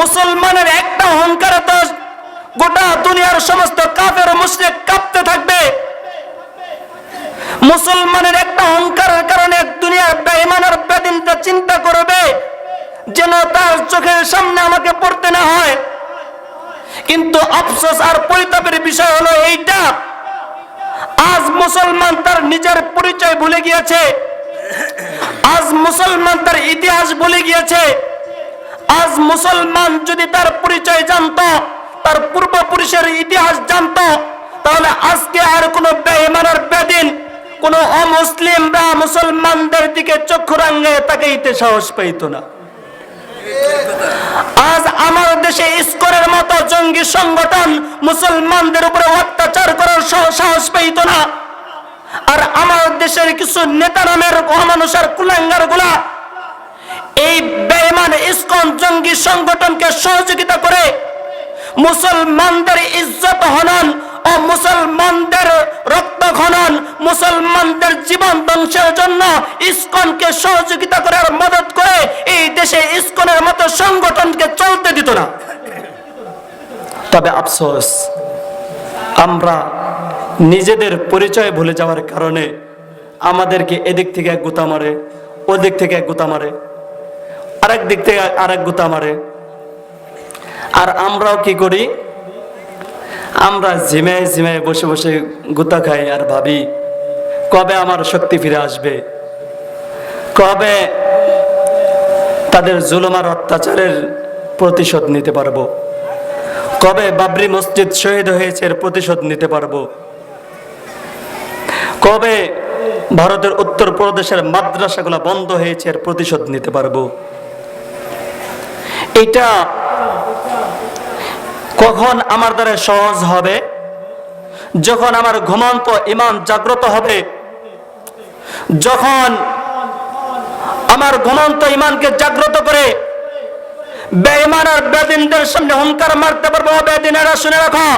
মুসলমানের একটা অহংকার তো গোটা দুনিয়ার সমস্ত কাফের মুশরিক কাঁপতে থাকবে। মুসলমানের একটা অহংকারের কারণে দুনিয়ার বেঈমানের বেদিনটা চিন্তা করবে যেন তার চোখের সামনে আমাকে পড়তে না হয়। কিন্তু আফসোস আর পরিতাপের বিষয় হলো এইটা। আজ মুসলমান তার নিজের পরিচয় ভুলে গিয়েছে। আজ মুসলমান তার ইতিহাস ভুলে গিয়েছে। আজ মুসলমান যদি তার পরিচয় জানতো, তার পূর্বপুরুষের ইতিহাস জানতো, তাহলে আজকে আর কোনো বেঈমানের বেদিন, কোন অমুসলিম বা মুসলমানদের দিকে চক্ষু রাঙ্গে তাকাইতে সাহস পাইতো না। আজ আমার দেশে ইস্করের মতো জঙ্গি সংগঠন মুসলমানদের উপরে অত্যাচার করার সাহস পাইত না। আর আমার দেশের কিছু নেতা নামের অমানুষের কুলাঙ্গারগুলা এই বেঈমান ইস্কন জঙ্গি সংগঠনকে সহযোগিতা করে মুসলমানদের ইজ্জত হনন ও মুসলমানদের রক্ত খনন, মুসলমানদের জীবন ধ্বংসের জন্য ইস্কনকে সহযোগিতা করে আর মদত করে এই দেশে ইস্কনের মতো সংগঠনকে চলতে দিত না। তবে আফসোস, আমরা নিজেদের পরিচয় ভুলে যাওয়ার কারণে আমাদেরকে এদিক থেকে এক গুতা মারে ওদিক থেকে এক গুতা মারে আরেক দিক থেকে আরেক গুতা মারে। আর আমরাও কি করি? আমরা ঝিমায় ঝিমায় বসে বসে গুতা খাই আর ভাবি, কবে আমার শক্তি ফিরে আসবে? কবে তাদের জুলুমার অত্যাচারের প্রতিশোধ নিতে পারব? কবে বাবরি মসজিদ শহীদ হয়েছে এর প্রতিশোধ নিতে পারব? কবে ভারতের উত্তর প্রদেশের মাদ্রাসাগুলো বন্ধ হয়েছে এর প্রতিশোধ নিতে পারব? এটা কখন আমার দ্বারা সহজ হবে? যখন আমার ঘুমন্ত ইমান জাগ্রত হবে। যখন আমার ঘুমন্ত ইমানকে জাগ্রত করে বেঈমান আর বেদিনদের সামনে হুঙ্কার মারতে পারব বেদিনেরা শুনে রাখো।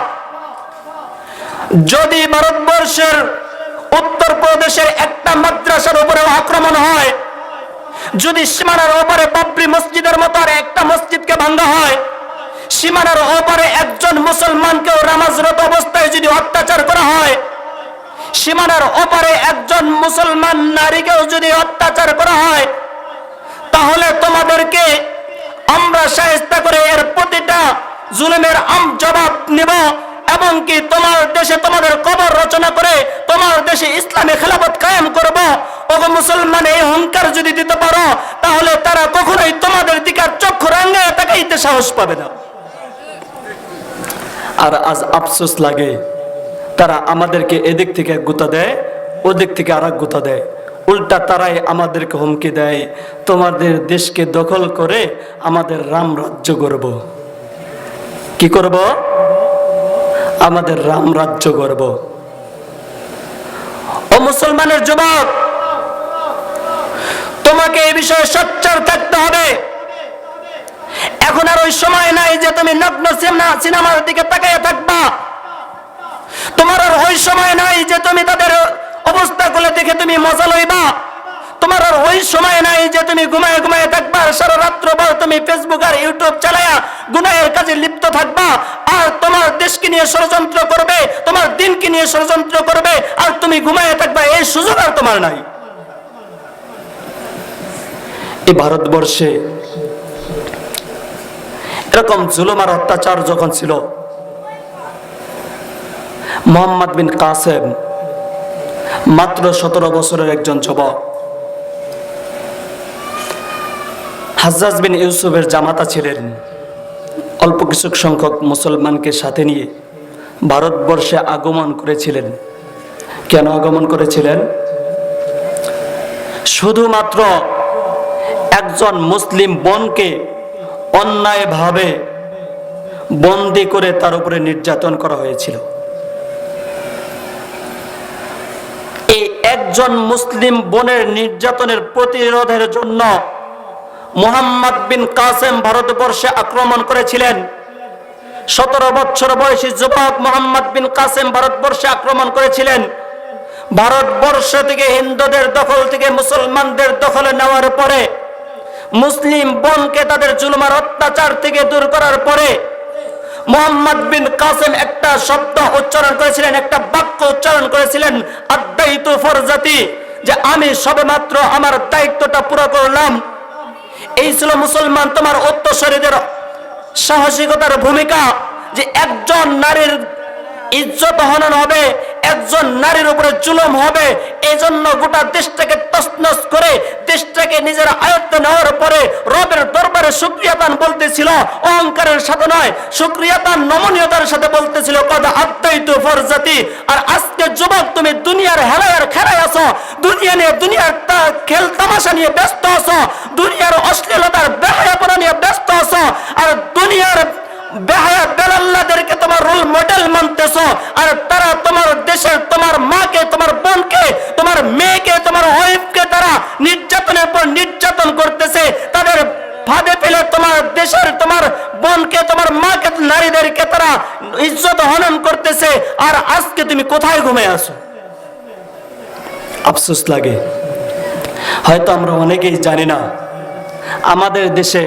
যদি ভারতবর্ষের উত্তর প্রদেশের একটা মাদ্রাসার উপরে আক্রমণ হয় যদি সীমানার ওপরে বাবরি মসজিদের মতো আর একটা মসজিদকে ভাঙ্গা হয়, সীমানার ওপরে একজন মুসলমানকেও নামাজরত অবস্থায় যদি অত্যাচার করা হয়, সীমানার ওপরে একজন মুসলমান নারীকেও যদি অত্যাচার করা হয়, তাহলে তোমাদেরকে আমরা সাহেস্তা করে এর প্রতিটা জুলুমের আম জবাব নিব এবং কি তোমার দেশে তোমাদের কবর রচনা করে তোমার দেশে ইসলামী খেলাফত কায়েম করব ওগো মুসলমান, এই হুঙ্কার যদি দিতে পারো, তাহলে তারা কখনোই তোমাদের দিকে চক্ষু রাঙ্গায় তাকাইতে সাহস পাবে না। আর আজ আফসোস লাগে, তারা আমাদেরকে এদিক থেকে গুতা দেয়, ওদিক থেকে আর গুতা দেয়। উল্টা তারাই আমাদেরকে হুমকি দেয়, তোমাদের দেশকে দখল করে আমাদের রাম রাজ্য করব কি করব? আমাদের রাম রাজ্য করব ও মুসলমানের যুবক তোমাকে এই বিষয়ে সচ্চার থাকতে হবে। এখন আর ওই সময় নাই যে তুমি নগ্ন সিনেমা- সিনেমার দিকে তাকিয়ে থাকবা। তোমার আর ওই সময় নাই যে তুমি তাদের অবস্থাগুলো দেখে তুমি মজা লইবা। তোমার আর ওই সময় নাই যে তুমি ঘুমায় ঘুমায় থাকবা সারা রাত্র ভর তুমি ফেসবুক আর ইউটিউব চালায়া গুনাহের কাজে লিপ্ত থাকবা। আর তোমার দেশকে নিয়ে ষড়যন্ত্র করবে, তোমার দিনকে নিয়ে ষড়যন্ত্র করবে, আর তুমি ঘুমায় থাকবা, এই সুযোগ আর তোমার নাই। এই ভারতবর্ষে এরকম জুলুম আর অত্যাচার যখন ছিল, মোহাম্মদ বিন কাসেম মাত্র সতেরো বছরের একজন যুবক, হাজ্জাজ বিন ইউসুফের জামাতা ছিলেন। অল্প কিছু সংখ্যক মুসলমানকে সাথে নিয়ে ভারতবর্ষে আগমন করেছিলেন। কেন আগমন করেছিলেন? শুধুমাত্র একজন মুসলিম বোনকে অন্যায়ভাবে বন্দি করে তার উপরে নির্যাতন করা হয়েছিল। এই একজন মুসলিম বোনের নির্যাতনের প্রতিরোধের জন্য মোহাম্মদ বিন কাসেম ভারতবর্ষে আক্রমণ করেছিলেন। সতেরো বছর বয়সী যুবক মোহাম্মদ বিন কাসেম ভারতবর্ষে আক্রমণ করেছিলেন। ভারতবর্ষ থেকে হিন্দুদের দখল থেকে মুসলমানদের দখলে নেওয়ার পরে মুসলিম বোনকে তাদের জুলুমার অত্যাচার থেকে দূর করার পরে মোহাম্মদ বিন কাসেম একটা শব্দ উচ্চারণ করেছিলেন, একটা বাক্য উচ্চারণ করেছিলেন আদায়িত ফরজাতি, যে আমি সবেমাত্র আমার দায়িত্বটা পুরো করলাম। এই ছিল মুসলমান তোমার উত্তরসরীদের সাহসিকতার ভূমিকা যে একজন নারীর ইজ্জত হনন হবে একজন নারীর উপরে জুলুম হবে এই জন্য গোটা দেশটাকে তসনস করে, দেশটাকে নিজের আয়ত্তে নেওয়ার পরে রবের দরবারে সুক্রিয়াতান বলতেছিল, অহংকারের সাথে নয় সুক্রিয়াতান নমনীয়তার সাথে বলতেছিল, কদ আত্মাইত ফরজাতি আর আজকে যুবক তুমি দুনিয়ার হেলায়ার খেলায় আছো, দুনিয়া নিয়ে দুনিয়ার খেল তামাশা নিয়ে ব্যস্ত আছো, দুনিয়ার অশ্লীলতার বেহায়াপনা নিয়ে ব্যস্ত আছো, আর দুনিয়ার বেহায়া বেলাল্লাদেরকে তোমার রোল মডেল মানতেছ, আর তারা তোমার দেশের তোমার মাকে, তোমার বোনকে, তোমার মেয়েকে, তোমার ওয়াইফকে তারা নির্যাতনের পর নির্যাতন করতেছে। তাদের ফাঁদে পেলে তোমার দেশের তোমার বোনকে, তোমার মাকে, নারীদেরকে তারা ইজ্জত হনন করতেছে। আর আজকে তুমি কোথায় ঘুমে আসো আফসোস লাগে। হয়তো আমরা অনেকেই জানি না, আমাদের দেশে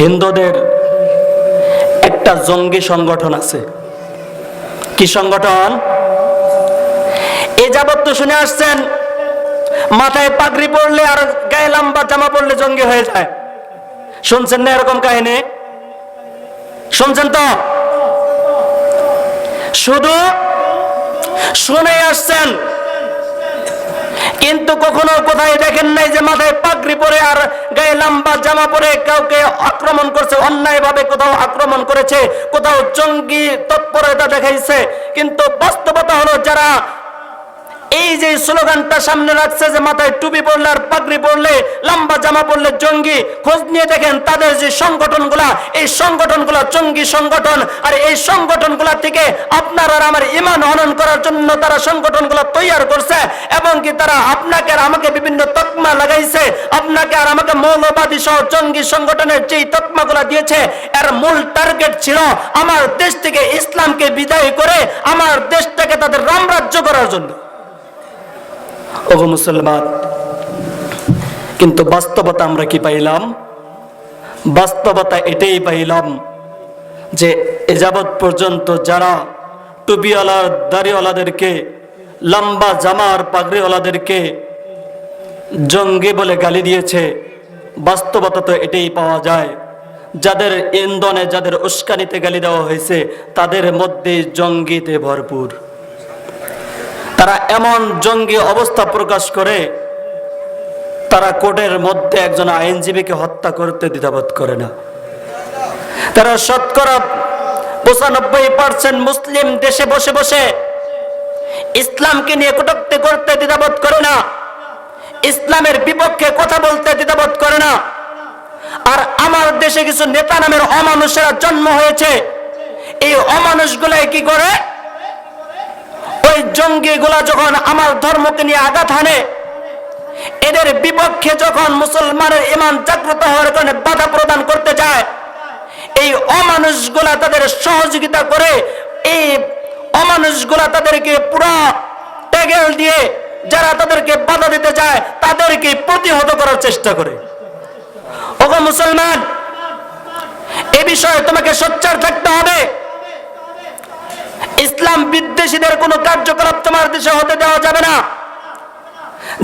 হিন্দুদের একটা জঙ্গি সংগঠন আছে। কি সংগঠন? এ যাবত তো শুনে আসছেন, মাথায় পাগড়ি পড়লে আর গায়ে লম্বা জামা পড়লে জঙ্গি হয়ে যায়। শুনছেন না এরকম কাহিনী? শুনছেন তো? শুধু শুনে আসছেন কিন্তু কখনো কোথায় দেখেন নাই যে মাথায় পাগড়ি পরে আর গায়ে লম্বা জামা পরে কাউকে আক্রমণ করছে অন্যায় ভাবে কোথাও আক্রমণ করেছে, কোথাও জঙ্গি তৎপরতা দেখাইছে। কিন্তু বাস্তবতা হলো যারা এই যে স্লোগানটা সামনে রাখছে যে মাথায় টুপি পড়লে আর পাগড়ি পড়লে লম্বা জামা পড়লে জঙ্গি, খোঁজ নিয়ে দেখেন তাদের যে সংগঠনগুলা, এই সংগঠনগুলা জঙ্গি সংগঠন, আর এই সংগঠনগুলা থেকে আপনার আর আমার ইমান হনন করার জন্য তারা সংগঠনগুলো তৈরি করছে এবং কি তারা আপনাকে আর আমাকে বিভিন্ন তকমা লাগাইছে, আপনাকে আর আমাকে মৌলবাদী সহ জঙ্গি সংগঠনের যেই তকমাগুলা দিয়েছে, এর মূল টার্গেট ছিল আমার দেশ থেকে ইসলামকে বিদায় করে, আমার দেশটাকে তাদের রামরাজ্য করার জন্য। ওগো মুসলমান, কিন্তু বাস্তবতা আমরা কি পাইলাম? বাস্তবতা এটাই পাইলাম যে এযাবৎ পর্যন্ত যারা টুপিওয়ালার, দাড়িওয়ালাদেরকে, লম্বা জামার পাগড়িওয়ালাদেরকে জঙ্গি বলে গালি দিয়েছে, বাস্তবতা তো এটাই পাওয়া যায়। যাদের ইন্ধনে, যাদের উস্কানিতে গালি দেওয়া হয়েছে, তাদের মধ্যে জঙ্গিতে ভরপুর। তারা এমন জঙ্গি অবস্থা প্রকাশ করে, তারা কোর্টের মধ্যে একজন আইনজীবীকে হত্যা করতে দ্বিধাবোধ করে না। তারা শতকরা পঁচানব্বই পার্সেন্ট মুসলিম দেশে বসে বসে ইসলামকে নিয়ে কটুক্তি করতে দ্বিধাবোধ করে না, ইসলামের বিপক্ষে কথা বলতে দ্বিধাবোধ করে না। আর আমার দেশে কিছু নেতা নামের অমানুষেরা জন্ম হয়েছে। এই অমানুষগুলাই কি করে? ওই জঙ্গিগুলা যখন আমার ধর্মকে নিয়ে আঘাত হানে, এদের বিপক্ষে যখন মুসলমানের ইমান জাগ্রত হওয়ার কারণে বাধা প্রদান করতে যায়, এই অমানুষগুলা তাদের সহযোগিতা করে, এই অমানুষগুলা তাদেরকে পুরা ট্যাগেল দিয়ে যারা তাদেরকে বাধা দিতে যায়, তাদেরকে প্রতিহত করার চেষ্টা করে। ওগো মুসলমান, এ বিষয়ে তোমাকে সোচ্চার থাকতে হবে। ইসলাম বিদ্বেষীদের কোনো কার্যকলাপ তোমার দেশে হতে দেওয়া যাবে না।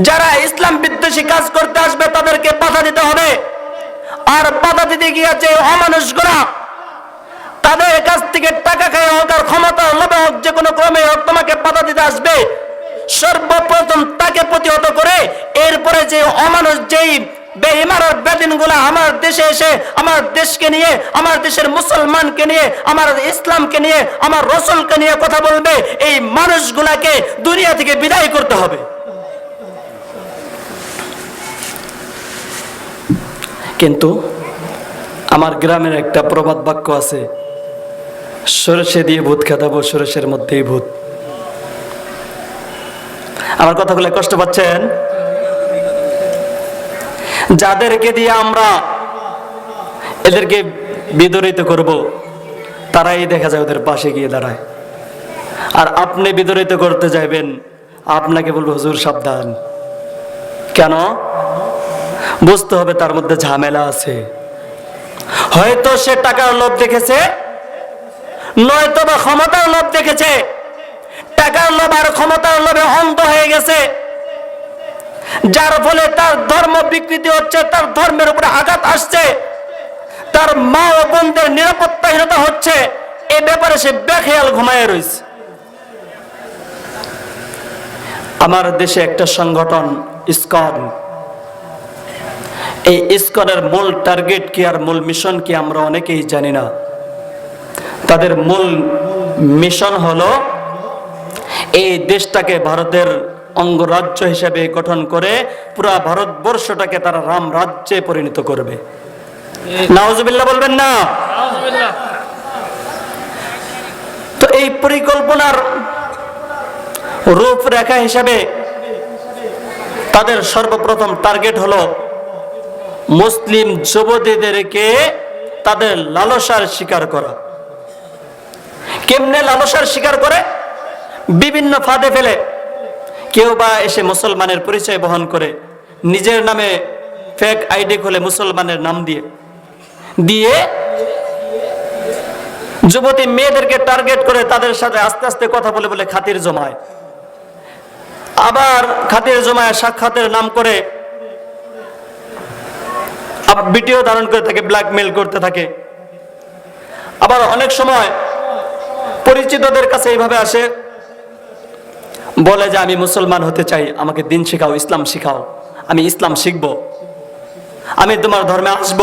যারা ইসলাম বিদ্বেষী কাজ করতে আসবে, তাদেরকে বাধা দিতে হবে। আর বাধা দিতে গিয়ে যে অমানুষগুলা। তাদের কাছ থেকে টাকা খায় হোক আর ক্ষমতা লোভে হোক, যে কোনো ক্রমে হোক, তোমাকে বাধা দিতে আসবে। সর্বপ্রথম তাকে প্রতিহত করে, এরপরে যে অমানুষ, যেই আমার দেশে এসে, আমার দেশকে নিয়ে, আমার দেশের মুসলমানকে নিয়ে, আমার ইসলামকে নিয়ে, আমার রসুলকে নিয়ে কথা বলবে, এই মানুষগুলাকে দুনিয়া থেকে বিদায় করতে হবে। কিন্তু আমার গ্রামের একটা প্রবাদ বাক্য আছে, সরষে দিয়ে ভূত খেতাবো সরষের মধ্যেই ভূত। আমার কথাগুলো কষ্ট পাচ্ছেন? যাদেরকে দিয়ে আমরা এদেরকে বিদরিত করব, তারাই দেখা যায় ওদের পাশে গিয়ে দাঁড়ায়। আর আপনি বিদরিত করতে যাইবেন, আপনাকে বলব, হুজুর, সাবধান। কেন? বুঝতে হবে তার মধ্যে ঝামেলা আছে। হয়তো সে টাকার লোভ দেখেছে নয়তো বা ক্ষমতার লোভ দেখেছে। টাকার লোভ আর ক্ষমতার লোভে অন্ধ হয়ে গেছে। যার ফলে তার ধর্ম বিকৃতি হচ্ছে, তার ধর্মের উপরে আঘাত আসছে। তার মা ও বোনদের নিরাপত্তাহীনতা হচ্ছে। এ ব্যাপারে সে বেখেয়াল ঘুমায় রয়েছে। আমার দেশে একটা সংগঠন, ইসকন। এই ইসকনের মূল টার্গেট কি আর মূল মিশন কি আমরা অনেকেই জানি না। তাদের মূল মিশন হলো, এই দেশটাকে ভারতের অঙ্গরাজ্য হিসেবে গঠন করে পুরা ভারতবর্ষটাকে তারা রাম রাজ্যে পরিণত করবে। বলবেন না? তো এই পরিকল্পনার রূপরেখা হিসাবে তাদের সর্বপ্রথম টার্গেট হলো মুসলিম যুবতীদেরকে তাদের লালসার শিকার করা। কেমনে লালসার শিকার করে? বিভিন্ন ফাঁদে ফেলে কেউ বা এসে মুসলমানের পরিচয় বহন করে নিজের নামে ফেক আইডি খুলে মুসলমানের নাম দিয়ে। দিয়ে যুবতী মেয়েদেরকে টার্গেট করে তাদের সাথে আস্তে আস্তে কথা বলে বলে খাতির জমায়। আবার খাতির জমায় সাক্ষাতের নাম করে ভিডিও ধারণ করে থাকে ব্ল্যাকমেল করতে থাকে। আবার অনেক সময় পরিচিতদের কাছে এইভাবে আসে বলে যে আমি মুসলমান হতে চাই, আমাকে দিন শেখাও, ইসলাম শেখাও। আমি ইসলাম শিখব। আমি তোমার ধর্মে আসব।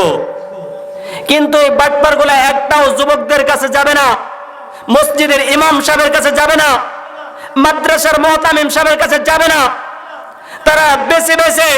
কিন্তু এই বাটপারগুলো একটাও যুবকদের কাছে যাবে না, মসজিদের ইমাম সাহেবের কাছে যাবে না, মাদ্রাসার মহতামিম সাহেবের কাছে যাবে না। তারা বেছে বেছে